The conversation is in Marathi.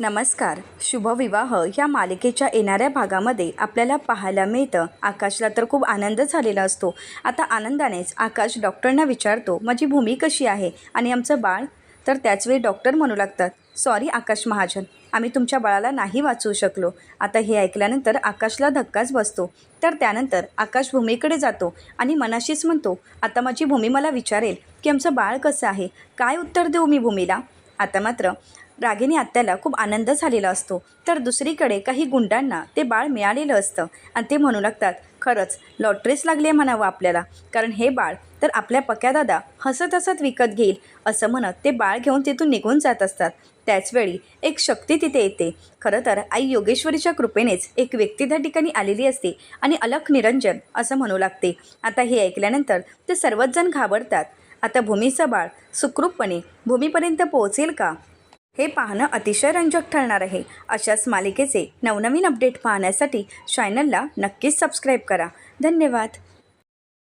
नमस्कार. शुभविवाह. या मालिकेच्या येणाऱ्या भागामध्ये आपल्याला पाहायला मिळतं. आकाशला तर खूप आनंद झालेला असतो. आता आनंदानेच आकाश डॉक्टरना विचारतो माझी भूमी कशी आहे? आणि आमचं बाळ? तर त्याचवेळी डॉक्टर म्हणू लागतात सॉरी आकाश महाजन आम्ही तुमच्या बाळाला नाही वाचवू शकलो. आता हे ऐकल्यानंतर आकाशला धक्काच बसतो. तर त्यानंतर आकाश भूमीकडे जातो आणि मनाशीच म्हणतो आता माझी भूमी मला विचारेल की आमचं बाळ कसं आहे? काय उत्तर देऊ मी भूमीला? आता मात्र रागिनी आत्याला खूप आनंद झालेला असतो. तर दुसरीकडे काही गुंडांना ते बाळ मिळालेलं असतं आणि ते म्हणू लागतात खरंच लॉटरीच लागली आहे म्हणावं आपल्याला. कारण हे बाळ तर आपल्या पक्यादादा हसत हसत विकत घेईल असं म्हणत ते बाळ घेऊन तिथून निघून जात असतात. त्याचवेळी एक शक्ती तिथे येते. खरं तर आई योगेश्वरीच्या कृपेनेच एक व्यक्ती त्या ठिकाणी आलेली असते आणि अलख निरंजन असं म्हणू लागते. आता हे ऐकल्यानंतर ते सर्वच जण घाबरतात. आता भूमीचं बाळ सुखरूपपणे भूमीपर्यंत पोहोचेल का? हे पाहणं अतिशय रंजक ठरणार आहे. अशाच मालिकेचे नवनवीन अपडेट पाहण्यासाठी चॅनलला नक्कीच सबस्क्राईब करा. धन्यवाद.